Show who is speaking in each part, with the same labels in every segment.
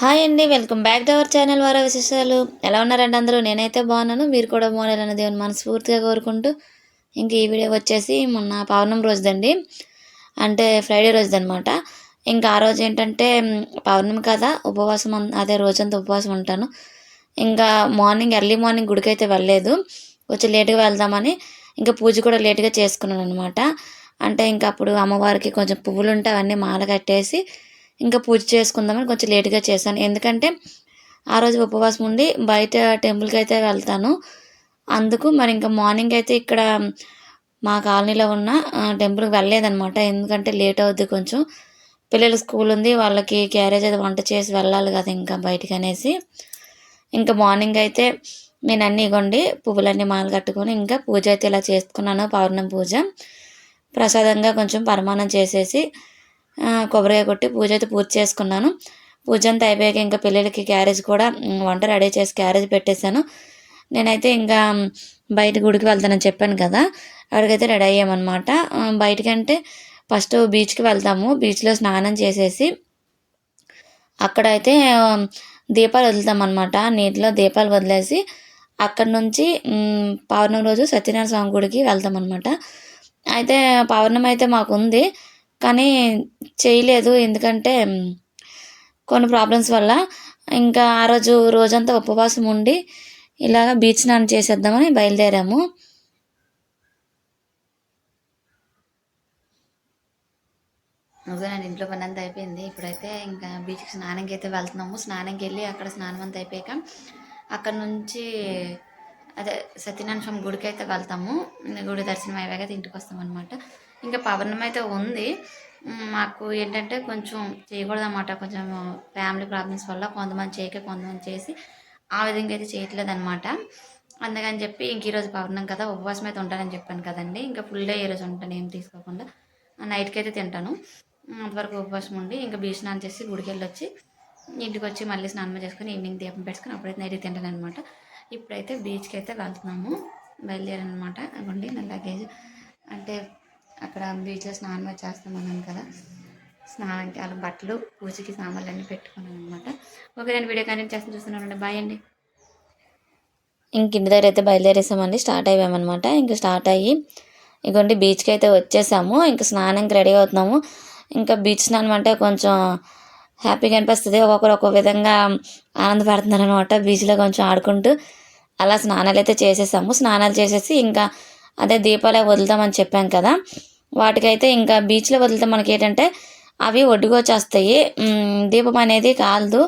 Speaker 1: Hi అండి welcome back to our channel వారా విశేషాలు. ఎలా ఉన్నారండి అందరూ? నేనైతే బాగున్నాను. మీరు కూడా బాగున్నారని దేవుని మనస్ఫూర్తిగా కోరుకుంటూ ఇంక ఈ వీడియో వచ్చేసి మొన్న పౌర్ణమి రోజుదండి. అంటే ఫ్రైడే రోజుదనమాట ఇంకా ఆ రోజు ఏంటంటే పౌర్ణమి కదా ఉపవాసం అదే రోజంతా ఉపవాసం ఉంటాను. ఇంకా మార్నింగ్ ఎర్లీ మార్నింగ్ గుడికి అయితే వెళ్ళలేదు. కొంచెం లేటుగా వెళ్దామని ఇంకా పూజ కూడా లేటుగా చేసుకున్నాను అనమాట అంటే ఇంకా అప్పుడు అమ్మవారికి కొంచెం పువ్వులు ఉంటే అవన్నీ మాల కట్టేసి ఇంకా పూజ చేసుకుందామని కొంచెం లేట్గా చేశాను. ఎందుకంటే ఆ రోజు ఉపవాసం ఉండి బయట టెంపుల్కి అయితే వెళ్తాను. అందుకు మరి ఇంకా మార్నింగ్ అయితే ఇక్కడ మా కాలనీలో ఉన్న టెంపుల్కి వెళ్ళలేదన్నమాట. ఎందుకంటే లేట్ అవుద్ది కొంచెం. పిల్లల స్కూల్ ఉంది వాళ్ళకి క్యారేజ్ అది వంట చేసి వెళ్ళాలి కదా ఇంకా బయటికి అనేసి. ఇంకా మార్నింగ్ అయితే నేను అన్నీ కొండి పువ్వులన్నీ మాలు కట్టుకొని ఇంకా పూజ అయితే ఇలా చేసుకున్నాను పౌర్ణమి పూజ. ప్రసాదంగా కొంచెం పరమానం చేసేసి కొబ్బరికాయ కొట్టి పూజ అయితే పూజ చేసుకున్నాను. పూజ అంతా అయిపోయాక ఇంకా పిల్లలకి క్యారేజ్ కూడా వంట రెడీ చేసి క్యారేజ్ పెట్టేశాను. నేనైతే ఇంకా బయట గుడికి వెళ్తానని చెప్పాను కదా అక్కడికైతే రెడీ అయ్యామన్నమాట. బయటకంటే బయటికంటే ఫస్ట్ బీచ్కి వెళ్తాము. బీచ్లో స్నానం చేసేసి అక్కడైతే దీపాలు వదులుతాం అనమాట నీటిలో దీపాలు వదిలేసి అక్కడ నుంచి పౌర్ణమి రోజు సత్యనారాయణ స్వామి గుడికి వెళ్తాం అనమాట అయితే పౌర్ణమి అయితే మాకు ఉంది కానీ చేయలేదు. ఎందుకంటే కొన్ని ప్రాబ్లమ్స్ వల్ల ఇంకా ఆ రోజు రోజంతా ఉపవాసం ఉండి ఇలాగ బీచ్ స్నానం చేసేద్దామని బయలుదేరాము. అదేనండి ఇంట్లో పని అంతా అయిపోయింది. ఇప్పుడైతే ఇంకా బీచ్కి స్నానంకి అయితే వెళ్తున్నాము. స్నానంకి వెళ్ళి అక్కడ స్నానం అంతా అయిపోయాక అక్కడ నుంచి అదే సత్యనారాయణ స్వామి గుడికి అయితే వెళ్తాము. గుడి దర్శనం అయ్యాక అయితే ఇంటికి వస్తాం అనమాట ఇంకా పౌర్ణమి అయితే ఉంది మాకు ఏంటంటే కొంచెం చేయకూడదన్నమాట. కొంచెం ఫ్యామిలీ ప్రాబ్లమ్స్ వల్ల కొంతమంది చేయక కొంతమంది చేసి ఆ విధంగా అయితే చేయట్లేదు అనమాట అందుకని చెప్పి ఇంక ఈరోజు పౌర్ణమి కదా ఉపవాసం అయితే ఉంటానని చెప్పాను కదండి. ఇంకా ఫుల్ డే ఈరోజు ఉంటాను ఏం తీసుకోకుండా నైట్కి అయితే తింటాను. అంతవరకు ఉపవాసం ఉండి ఇంకా బీచ్ స్నానం చేసి గుడికి వెళ్ళొచ్చి ఇంటికి వచ్చి మళ్ళీ స్నానం చేసుకొని ఈవినింగ్ దీపం పెట్టుకొని అప్పుడైతే నైట్కి తింటాను అనమాట ఇప్పుడైతే బీచ్కి అయితే వెళ్తున్నాము. బయలుదేరాను అనమాట అవ్వండి నా లగేజ్. అంటే అక్కడ బీచ్లో స్నానం అది చేస్తామన్నాను కదా. స్నానానికి అలా బట్టలు పూజకి సామాన్లు అన్నీ పెట్టుకున్నాను అనమాట ఓకే నేను వీడియో కంటిన్యూ చేస్తాను. చూస్తున్నాను బాయ్ అండి. ఇంక ఇంటి దగ్గర అయితే బయలుదేరేసామండి. స్టార్ట్ అయ్యామన్నమాట ఇంక స్టార్ట్ అయ్యి ఇంకోండి బీచ్కి అయితే వచ్చేసాము. ఇంక స్నానంకి రెడీ అవుతున్నాము. ఇంకా బీచ్ స్నానం అంటే కొంచెం హ్యాపీగా అనిపిస్తుంది. ఒక్కొక్కరు ఒక్కొక్క విధంగా ఆనందపడుతున్నారు అనమాట బీచ్లో కొంచెం ఆడుకుంటూ. అలా స్నానాలు అయితే చేసేసాము. స్నానాలు చేసేసి ఇంకా అదే దీపాలు వదులుతామని చెప్పాం కదా. వాటికైతే ఇంకా బీచ్లో వదిలితే. మనకి ఏంటంటే అవి ఒడ్డుకొచ్చేస్తాయి. దీపం అనేది కాలదు.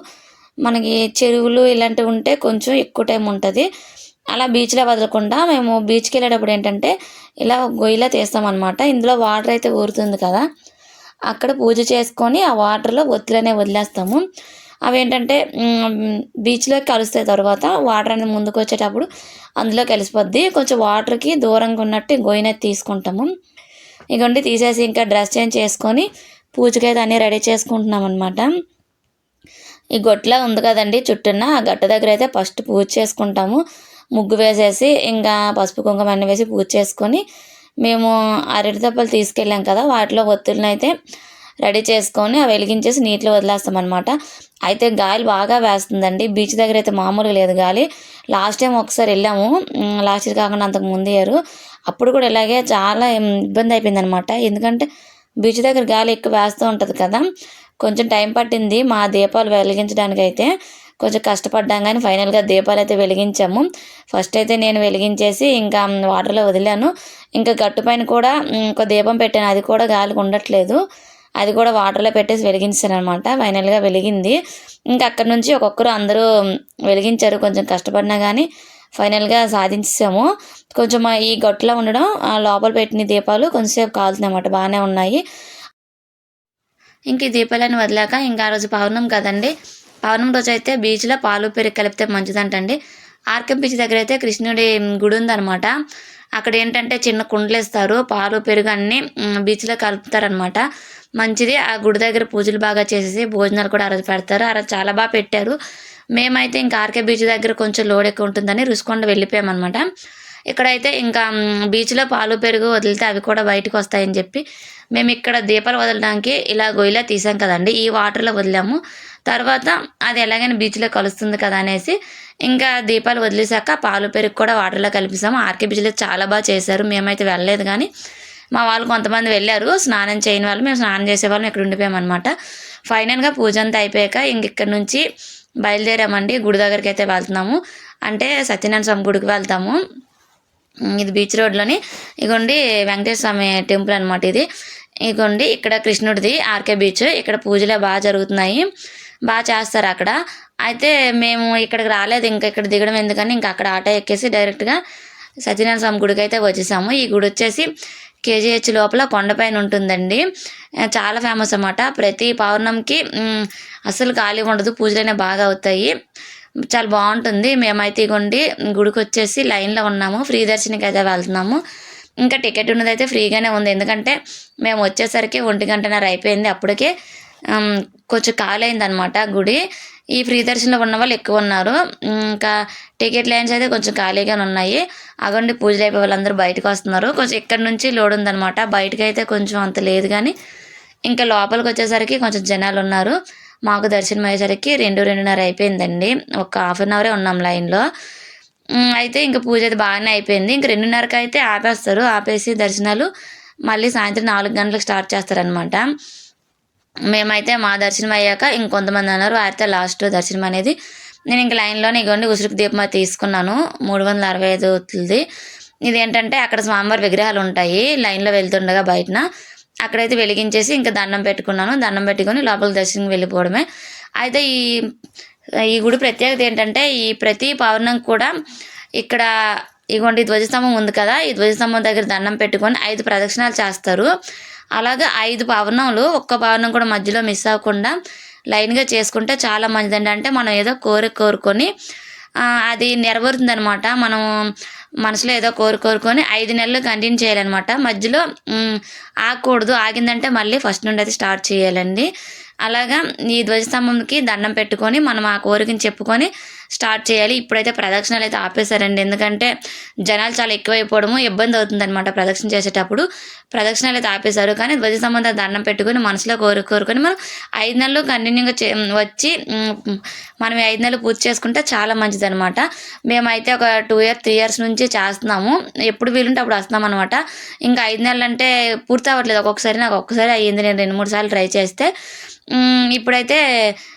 Speaker 1: మనకి చెరువులు ఇలాంటివి ఉంటే కొంచెం ఎక్కువ టైం ఉంటుంది. అలా బీచ్లో వదలకుండా మేము బీచ్కి వెళ్ళేటప్పుడు ఏంటంటే ఇలా గొయ్యిలా తీస్తామన్నమాట. ఇందులో వాటర్ అయితే ఊరుతుంది కదా. అక్కడ పూజ చేసుకొని ఆ వాటర్లో ఒత్తులనే వదిలేస్తాము. అవి ఏంటంటే కలిస్తే కలుస్తాయి తర్వాత వాటర్ అనేది ముందుకు వచ్చేటప్పుడు అందులో కలిసిపోద్ది. కొంచెం వాటర్కి దూరంగా ఉన్నట్టు గోయినది తీసుకుంటాము. ఇగోండి తీసేసి ఇంకా డ్రెస్ చేంజ్ చేసుకొని పూజకైతే అన్నీ రెడీ చేసుకుంటున్నాం అనమాట ఈ గొట్ల ఉంది కదండి చుట్టూన? ఆ గట్ట దగ్గర అయితే ఫస్ట్ పూజ చేసుకుంటాము. ముగ్గు వేసేసి ఇంకా పసుపు కుంకుమ అన్నీ వేసి పూజ చేసుకొని మేము అరటి దెబ్బలు తీసుకెళ్ళాం కదా వాటిలో ఒత్తులను అయితే రెడీ చేసుకొని అవి వెలిగించేసి నీటిలో వదిలేస్తాం అనమాట అయితే గాలి బాగా వేస్తుందండి. బీచ్ దగ్గర అయితే మామూలుగా లేదు గాలి. లాస్ట్ టైం ఒకసారి వెళ్ళాము. లాస్ట్ ఇయర్ కాకుండా అంతకు ముందు ఇయర్. అప్పుడు కూడా ఇలాగే చాలా ఇబ్బంది అయిపోయింది అనమాట ఎందుకంటే బీచ్ దగ్గర గాలి ఎక్కువ వేస్తూ ఉంటుంది కదా. కొంచెం టైం పట్టింది మా దీపాలు వెలిగించడానికి అయితే కొంచెం కష్టపడ్డాం కానీ ఫైనల్గా దీపాలు అయితే వెలిగించాము. ఫస్ట్ అయితే నేను వెలిగించేసి ఇంకా వాటర్లో వదిలాను. ఇంకా గట్టు పైన కూడా ఇంకో ఒక దీపం పెట్టాను. అది కూడా గాలికి ఉండట్లేదు. అది కూడా వాటర్లో పెట్టేసి వెలిగించాను అనమాట ఫైనల్గా వెలిగింది. ఇంకా అక్కడ నుంచి ఒక్కొక్కరు అందరూ వెలిగించారు. కొంచెం కష్టపడినా కానీ ఫైనల్గా సాధించాము కొంచెం ఈ గట్టులో ఉండడం ఆ లోపల పెట్టిన దీపాలు కొంచెంసేపు కాలుతున్నాయి అనమాట బాగానే ఉన్నాయి. ఇంక ఈ దీపాలను వదిలాక ఇంకా ఆ రోజు పౌర్ణం కదండి. పౌర్ణం రోజు అయితే బీచ్లో పాలు పెరుగు కలిపితే మంచిదంటండి. ఆర్కెం బీచ్ దగ్గర అయితే కృష్ణుడి గుడి ఉందన్నమాట. అక్కడ ఏంటంటే చిన్న కుండలు ఇస్తారు పాలు పెరుగు అన్నీ బీచ్లో కలుపుతారనమాట మంచిది. ఆ గుడి దగ్గర పూజలు బాగా చేసేసి భోజనాలు కూడా ఆ రోజు పెడతారు. ఆ రోజు చాలా బాగా పెట్టారు. మేమైతే ఇంకా ఆర్కే బీచ్ దగ్గర కొంచెం లోడ్ ఎక్కువ ఉంటుందని రుసుకొండ వెళ్ళిపోయామన్నమాట. ఇక్కడైతే ఇంకా బీచ్లో పాలు పెరుగు వదిలితే అవి కూడా బయటకు వస్తాయని చెప్పి మేము ఇక్కడ దీపాలు వదలడానికి ఇలా గొయ్యిలా తీసాం కదండి. ఈ వాటర్లో వదిలాము. తర్వాత అది ఎలాగైనా బీచ్లో కలుస్తుంది కదా అనేసి ఇంకా దీపాలు వదిలేసాక పాలు పెరుగు కూడా వాటర్లో కలిపిస్తాము ఆర్కే బీచ్లో చాలా బాగా చేశారు. మేమైతే వెళ్ళలేదు కానీ మా వాళ్ళు కొంతమంది వెళ్ళారు స్నానం చేయని వాళ్ళు మేము స్నానం చేసేవాళ్ళం ఇక్కడ ఉండిపోయామన్నమాట. ఫైనల్గా పూజ అంతా అయిపోయాక ఇంక ఇక్కడ నుంచి బయలుదేరామండి గుడి దగ్గరికి అయితే వెళ్తున్నాము. అంటే సత్యనారాయణ స్వామి గుడికి వెళ్తాము. ఇది బీచ్ రోడ్లోని ఇగోండి వెంకటేశ్వర స్వామి టెంపుల్ అనమాట ఇది. ఇగోండి ఇక్కడ కృష్ణుడిది ఆర్కే బీచ్. ఇక్కడ పూజలే బాగా జరుగుతున్నాయి. బాగా చేస్తారు అక్కడ. అయితే మేము ఇక్కడికి రాలేదు ఇంకా ఇక్కడ దిగడం ఎందుకని ఇంకా అక్కడ ఆటో ఎక్కేసి డైరెక్ట్గా సత్యనారాయణ స్వామి గుడికి అయితే వచ్చేసాము. ఈ గుడి వచ్చేసి కేజీహెచ్ లోపల కొండపైన ఉంటుందండి. చాలా ఫేమస్ అన్నమాట. ప్రతి పౌర్ణమికి అసలు అస్సలు ఖాళీ ఉండదు. పూజలైనా బాగా అవుతాయి. చాలా బాగుంటుంది. మేమైతే ఇగోండి గుడికి వచ్చేసి లైన్లో ఉన్నాము. ఫ్రీ దర్శనకి అయితే వెళ్తున్నాము. ఇంకా టికెట్ ఉన్నది అయితే ఫ్రీగానే ఉంది. ఎందుకంటే మేము వచ్చేసరికి ఒంటి గంటన్నర అయిపోయింది అప్పటికే. కొంచెం ఖాళీ అయిందనమాట గుడి. ఈ ఫ్రీ దర్శనంలో ఉన్న వాళ్ళు ఎక్కువ ఉన్నారు. ఇంకా టికెట్ లైన్స్ అయితే కొంచెం ఖాళీగానే ఉన్నాయి. అగండి పూజలు అయిపోయి వాళ్ళందరూ బయటకు వస్తున్నారు. కొంచెం ఇక్కడ నుంచి లోడ్ ఉందనమాట బయటకు అయితే కొంచెం అంత లేదు కానీ ఇంకా లోపలికి వచ్చేసరికి కొంచెం జనాలు ఉన్నారు. మాకు దర్శనం అయ్యేసరికి రెండు రెండున్నర అయిపోయిందండి. ఒక హాఫ్ అన్ అవరే ఉన్నాం లైన్లో. అయితే ఇంకా పూజ అయితే బాగానే అయిపోయింది. ఇంక రెండున్నరకు అయితే ఆపేస్తారు. ఆపేసి దర్శనాలు మళ్ళీ సాయంత్రం నాలుగు గంటలకు స్టార్ట్ చేస్తారనమాట మేమైతే మా దర్శనం అయ్యాక ఇంకొంతమంది అన్నారు వారితో లాస్ట్ దర్శనం అనేది నేను ఇంక లైన్లోనే ఇగోండి ఉసురుకు దీపం తీసుకున్నాను. మూడు వందల అరవై ఐదుది ఇదేంటంటే అక్కడ స్వామివారి విగ్రహాలు ఉంటాయి. లైన్లో వెళ్తుండగా బయటన. అక్కడైతే వెలిగించేసి ఇంకా దండం పెట్టుకున్నాను. దండం పెట్టుకొని లోపల దర్శనం వెళ్ళిపోవడమే. అయితే ఈ ఈ గుడి ప్రత్యేకత ఏంటంటే ఈ ప్రతి పౌర్ణం కూడా ఇక్కడ ఇగోండి ధ్వజస్తంభం ఉంది కదా ఈ ధ్వజస్తంభం దగ్గర దండం పెట్టుకొని ఐదు ప్రదక్షిణాలు చేస్తారు. అలాగే ఐదు పవనంలు ఒక్క పవనం కూడా మధ్యలో మిస్ అవ్వకుండా లైన్గా చేసుకుంటే చాలా మంచిదండి. అంటే మనం ఏదో కోరిక కోరుకొని అది నెరవేరుతుంది అనమాట మనం మనసులో ఏదో కోరు కోరుకొని ఐదు నెలలు కంటిన్యూ చేయాలన్నమాట. మధ్యలో ఆగకూడదు. ఆగిందంటే మళ్ళీ ఫస్ట్ నుండి అది స్టార్ట్ చేయాలండి. అలాగా ఈ ధ్వజస్తంభంకి దండం పెట్టుకొని మనం ఆ కోరికని చెప్పుకొని స్టార్ట్ చేయాలి. ఇప్పుడైతే ప్రదక్షిణలు అయితే ఆపేశారండి. ఎందుకంటే జనాలు చాలా ఎక్కువైపోవడము ఇబ్బంది అవుతుంది అనమాట ప్రదక్షిణ చేసేటప్పుడు. ప్రదక్షిణలు అయితే ఆపేశారు. కానీ ధ్వజస్తంభం దగ్గర దండం పెట్టుకొని మనసులో కోరిక కోరుకొని మనం ఐదు నెలలు కంటిన్యూగా చే వచ్చి మనం ఐదు నెలలు పూర్తి చేసుకుంటే చాలా మంచిది అనమాట మేమైతే ఒక టూ ఇయర్ త్రీ ఇయర్స్ నుంచి చేస్తున్నాము. ఎప్పుడు వీలుంటే అప్పుడు వస్తున్నాం అనమాట ఇంకా ఐదు నెలలు అంటే పూర్తి అవ్వట్లేదు. ఒక్కొక్కసారి నాకు ఒక్కసారి అయ్యింది. నేను రెండు మూడు సార్లు ట్రై చేస్తే ఇప్పుడైతే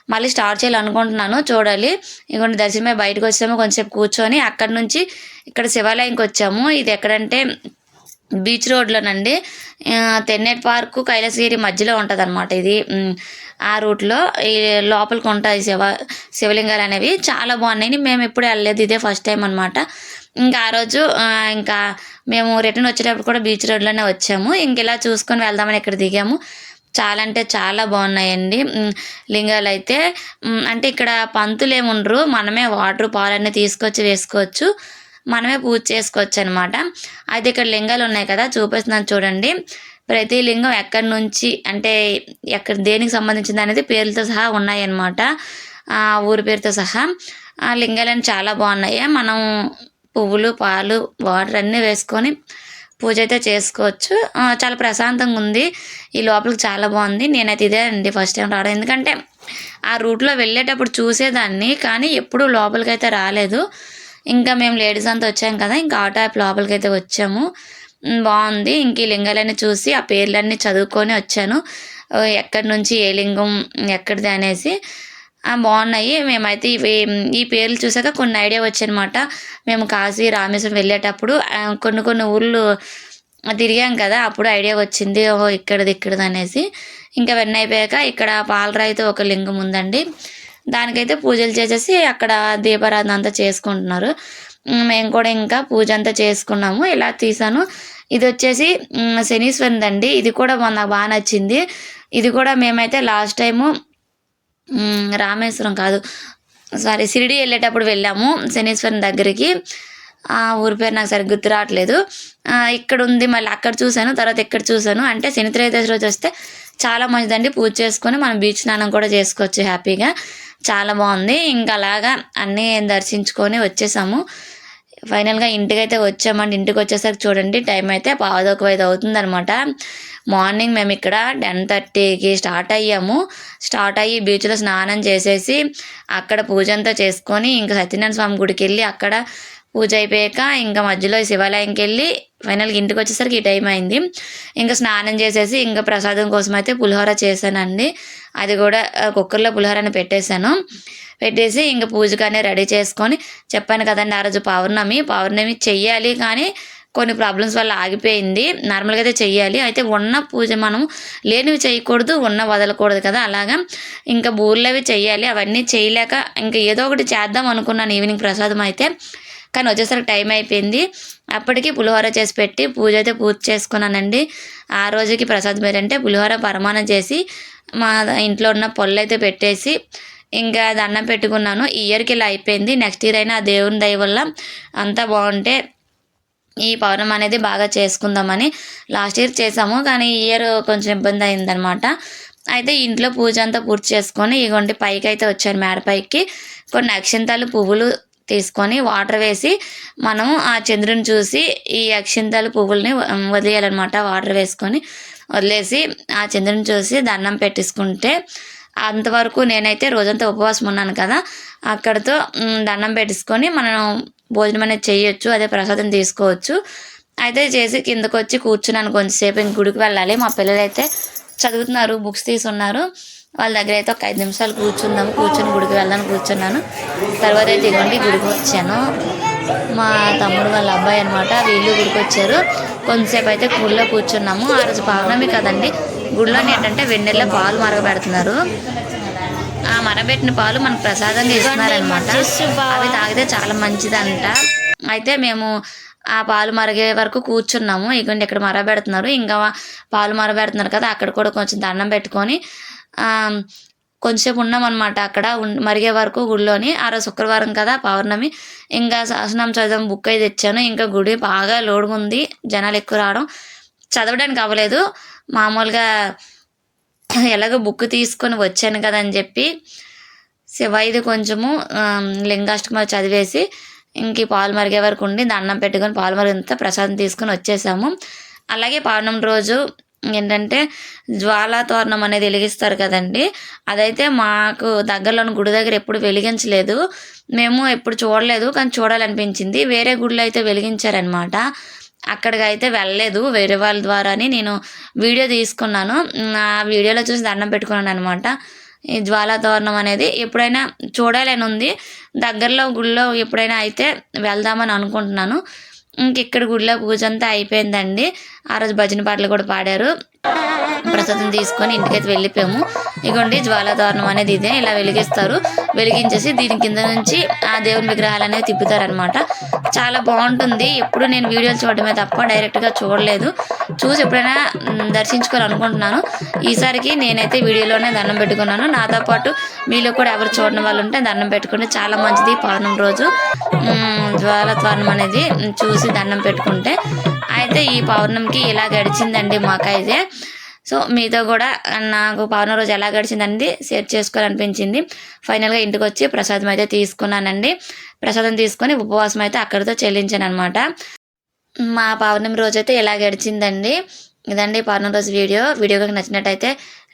Speaker 1: మళ్ళీ స్టార్ట్ చేయాలనుకుంటున్నాను చూడాలి. ఇంకొన్ని దర్శనమే బయటకు వచ్చాము కొంచెంసేపు కూర్చొని అక్కడ నుంచి ఇక్కడ శివాలయంకి వచ్చాము. ఇది ఎక్కడంటే బీచ్ రోడ్లోనండి. ఆ, తెన్నేటి పార్కు కైలాసగిరి మధ్యలో ఉంటుంది అనమాట ఇది ఆ రూట్లో ఈ లోపలికి ఉంటాయి శివ శివలింగాలు అనేవి. చాలా బాగున్నాయి. మేము ఎప్పుడు వెళ్ళలేదు ఇదే ఫస్ట్ టైం అనమాట ఇంకా ఆ రోజు ఇంకా మేము రిటర్న్ వచ్చేటప్పుడు కూడా బీచ్ రోడ్లోనే వచ్చాము. ఇంక ఇలా చూసుకొని వెళ్దామని ఇక్కడ దిగాము. చాలా అంటే చాలా బాగున్నాయండి. లింగాలు అయితే అంటే ఇక్కడ పంతులు ఏముండరు మనమే వాటర్ పాలన్నీ తీసుకొచ్చి వేసుకోవచ్చు మనమే పూజ చేసుకోవచ్చు అనమాట అయితే ఇక్కడ లింగాలు ఉన్నాయి కదా చూపిస్తున్నాను చూడండి. ప్రతి లింగం ఎక్కడి నుంచి అంటే ఎక్కడ దేనికి సంబంధించింది అనేది పేర్లతో సహా ఉన్నాయన్నమాట. ఆ ఊరి పేరుతో సహా. ఆ లింగాలన్నీ చాలా బాగున్నాయి. మనం పువ్వులు పాలు వాటర్ అన్నీ వేసుకొని పూజ అయితే చేసుకోవచ్చు చాలా ప్రశాంతంగా ఉంది. ఈ లోపలికి చాలా బాగుంది. నేనైతే ఇదే అండి ఫస్ట్ టైం రావడం. ఎందుకంటే ఆ రూట్లో వెళ్ళేటప్పుడు చూసేదాన్ని కానీ ఎప్పుడూ లోపలికి అయితే రాలేదు. ఇంకా మేము లేడీస్ అంతా వచ్చాం కదా ఇంకా ఆటో యాప్ లోపలికి అయితే వచ్చాము బాగుంది. ఇంక ఈ లింగాలన్నీ చూసి ఆ పేర్లన్నీ చదువుకొని వచ్చాను. ఎక్కడి నుంచి ఏ లింగం ఎక్కడిది అనేసి. బాగున్నాయి. మేమైతే ఇవి ఈ పేర్లు చూసాక కొన్ని ఐడియా వచ్చాయనమాట మేము కాశీ రామేశ్వరం వెళ్ళేటప్పుడు కొన్ని కొన్ని ఊళ్ళు తిరిగాం కదా అప్పుడు ఐడియా వచ్చింది ఓహో ఇక్కడది ఇక్కడది అనేసి. ఇంకా వెన్న అయిపోయాక ఇక్కడ పాలరాయితో ఒక లింగం ఉందండి. దానికైతే పూజలు చేసేసి అక్కడ దీపారాధన అంతా చేసుకుంటున్నారు. మేము కూడా ఇంకా పూజ అంతా చేసుకున్నాము. ఇలా తీసాను. ఇది వచ్చేసి ఉమ్, ఇది కూడా నాకు బాగా నచ్చింది. ఇది కూడా మేమైతే లాస్ట్ టైము రామేశ్వరం కాదు. సారీ షిరిడి వెళ్ళేటప్పుడు వెళ్ళాము. శనీశ్వరం దగ్గరికి. ఆ ఊరి పేరు నాకు సరిగ్గా గుర్తు రావట్లేదు. ఇక్కడ ఉంది మళ్ళీ అక్కడ చూశాను తర్వాత ఇక్కడ చూశాను. అంటే శని త్రయోదశి రోజు వస్తే చాలా మంచిదండి. పూజ చేసుకొని మనం బీచ్ స్నానం కూడా చేసుకోవచ్చు హ్యాపీగా. చాలా బాగుంది. ఇంకా అలాగా అన్నీ దర్శించుకొని వచ్చేసాము. ఫైనల్గా ఇంటికి అయితే వచ్చామండి. ఇంటికి వచ్చేసరికి చూడండి టైం అయితే పావుదొక ఐదు అవుతుంది అనమాట మార్నింగ్ మేము ఇక్కడ టెన్ థర్టీకి స్టార్ట్ అయ్యాము. స్టార్ట్ అయ్యి బీచ్లో స్నానం చేసేసి అక్కడ పూజ అంతా చేసుకొని ఇంకా సత్యనారాయణ స్వామి గుడికి వెళ్ళి అక్కడ పూజ అయిపోయాక ఇంకా మధ్యలో శివాలయంకి వెళ్ళి ఫైనల్గా ఇంటికి వచ్చేసరికి ఈ టైం అయింది. ఇంకా స్నానం చేసేసి ఇంకా ప్రసాదం కోసం అయితే పులిహోర చేశానండి. అది కూడా కుక్కర్లో పులిహోరని పెట్టేశాను. పెట్టేసి ఇంకా పూజకానే రెడీ చేసుకొని చెప్పాను కదండి ఆ రోజు పౌర్ణమి. పౌర్ణమి చెయ్యాలి కానీ కొన్ని ప్రాబ్లమ్స్ వల్ల ఆగిపోయింది. నార్మల్గా అయితే చెయ్యాలి. అయితే ఉన్న పూజ మనం లేనివి చేయకూడదు ఉన్న వదలకూడదు కదా అలాగా. ఇంకా బూర్లవి చెయ్యాలి. అవన్నీ చేయలేక ఇంకా ఏదో ఒకటి చేద్దాం అనుకున్నాను ఈవినింగ్ ప్రసాదం అయితే. కానీ వచ్చేసరికి టైం అయిపోయింది. అప్పటికి పులిహోర చేసి పెట్టి పూజ అయితే పూర్తి చేసుకున్నానండి. ఆ రోజుకి ప్రసాదం ఏంటంటే పులిహోర పరమానం చేసి మా ఇంట్లో ఉన్న పొల్లు అయితే పెట్టేసి ఇంకా దండం పెట్టుకున్నాను. ఇయర్కి ఇలా అయిపోయింది. నెక్స్ట్ ఇయర్ అయినా ఆ దేవుని దయ వల్ల అంతా బాగుంటే ఈ పౌర్ణం అనేది బాగా చేసుకుందామని లాస్ట్ ఇయర్ చేసాము. కానీ ఈ ఇయర్ కొంచెం ఇబ్బంది అయిందనమాట అయితే ఇంట్లో పూజ అంతా పూర్తి చేసుకొని ఇగోండి పైకి అయితే వచ్చాను మేడ పైకి. కొన్ని అక్షంతాలు పువ్వులు తీసుకొని వాటర్ వేసి మనం ఆ చంద్రుని చూసి ఈ అక్షింతలు పువ్వుల్ని వదిలేయాలన్నమాట. వాటర్ వేసుకొని వదిలేసి ఆ చంద్రుని చూసి దండం పెట్టేసుకుంటే అంతవరకు నేనైతే రోజంతా ఉపవాసం ఉన్నాను కదా. అక్కడితో దండం పెట్టేసుకొని మనం భోజనం అనేది చేయొచ్చు అదే ప్రసాదం తీసుకోవచ్చు. అయితే చేసి కిందకు వచ్చి కూర్చున్నాను కొంచెంసేపు ఇంక గుడికి వెళ్ళాలి. మా పిల్లలు అయితే చదువుతున్నారు బుక్స్ తీసున్నారు వాళ్ళ దగ్గర అయితే ఒక ఐదు నిమిషాలు కూర్చుందాము కూర్చొని గుడికి వెళ్దాం కూర్చున్నాను. తర్వాత అయితే ఇదిగోండి గుడికి వచ్చాను. మా తమ్ముడు వాళ్ళ అబ్బాయి అనమాట వీళ్ళు గుడికి వచ్చారు. కొంతసేపు అయితే గుడిలో కూర్చున్నాము. ఆ రోజు పౌర్ణమి కదండి గుడిలోని ఏంటంటే వెన్నెల్లో పాలు మరగబెడుతున్నారు. ఆ మరబెట్టిన పాలు మనకు ప్రసాదంగా ఇస్తున్నారనమాట అవి తాగితే చాలా మంచిదంట. అయితే మేము ఆ పాలు మరిగే వరకు కూర్చున్నాము. ఇగోండి ఇక్కడ మరబెడుతున్నారు ఇంకా పాలు మరబెడుతున్నారు కదా అక్కడ కూడా కొంచెం దండం పెట్టుకొని కొంచెంసేపు ఉన్నామన్నమాట అక్కడ మరిగే వరకు గుడిలోని ఆ రోజు శుక్రవారం కదా పౌర్ణమి. ఇంకా శాసనం చదవం బుక్ అయితే తెచ్చాను. ఇంకా గుడి బాగా లోడుగా ఉంది జనాలు ఎక్కువ రావడం చదవడానికి అవ్వలేదు. మామూలుగా ఎలాగో బుక్ తీసుకొని వచ్చాను కదా అని చెప్పి శివైది కొంచెము లింగాష్టకం చదివేసి ఇంక పాలు మరిగే వరకు ఉండి దండం పెట్టుకొని పాలు మరిగినంత ప్రసాదం తీసుకొని వచ్చేసాము. అలాగే పౌర్ణమి రోజు ఏంటంటే జ్వాలా తోరణం అనేది వెలిగిస్తారు కదండి. అదైతే మాకు దగ్గరలోని గుడి దగ్గర ఎప్పుడు వెలిగించలేదు. మేము ఎప్పుడు చూడలేదు కానీ చూడాలనిపించింది. వేరే గుడిలో అయితే వెలిగించారనమాట అక్కడికి అయితే వెళ్ళలేదు వేరే వాళ్ళ ద్వారాని. నేను వీడియో తీసుకున్నాను. ఆ వీడియోలో చూసి దండం పెట్టుకున్నాను అనమాట ఈ జ్వాలా తోరణం అనేది ఎప్పుడైనా చూడాలని ఉంది. దగ్గరలో గుడిలో ఎప్పుడైనా అయితే వెళ్దామని అనుకుంటున్నాను. ఇంకెక్కడ గుడిలో పూజ అంతా అయిపోయిందండి. ఆ రోజు భజన పాటలు కూడా పాడారు. ప్రసాదం తీసుకొని ఇంటికైతే వెళ్ళిపోయాము. ఇగోండి జ్వాలాతోరణం అనేది ఇదే. ఇలా వెలిగిస్తారు. వెలిగించేసి దీని కింద నుంచి ఆ దేవుని విగ్రహాలు అనేవి తిప్పుతారనమాట చాలా బాగుంటుంది. ఎప్పుడు నేను వీడియోలు చూడడమే తప్ప డైరెక్ట్గా చూడలేదు. చూసి ఎప్పుడైనా దర్శించుకోవాలి దర్శించుకోవాలనుకుంటున్నాను. ఈసారికి నేనైతే వీడియోలోనే దండం పెట్టుకున్నాను. నాతో పాటు మీలో కూడా ఎవరు చూడని వాళ్ళు ఉంటే దండం పెట్టుకుంటే చాలా మంచిది పౌర్ణమి రోజు. మ్, జ్వాల అనేది చూసి దండం పెట్టుకుంటే. అయితే ఈ పౌర్ణమికి ఇలా గడిచిందండి మాకైతే. సో మీతో కూడా నాకు పౌర్ణమి రోజు ఎలా గడిచిందండి షేర్ చేసుకోవాలనిపించింది. ఫైనల్గా ఇంటికి వచ్చి ప్రసాదం అయితే తీసుకున్నానండి. ప్రసాదం తీసుకొని ఉపవాసం అయితే అక్కడితో చెల్లించాను అనమాట మా పౌర్ణమి రోజు అయితే ఇలా గడిచిందండి. ఇదండి పౌర్ణమి రోజు వీడియో. వీడియో కనుక నచ్చినట్టయితే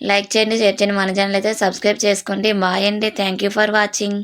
Speaker 1: లైక్ చేయండి షేర్ చేయండి. మన ఛానల్ అయితే సబ్స్క్రైబ్ చేసుకోండి. బాయ్ అండి. Thank you for watching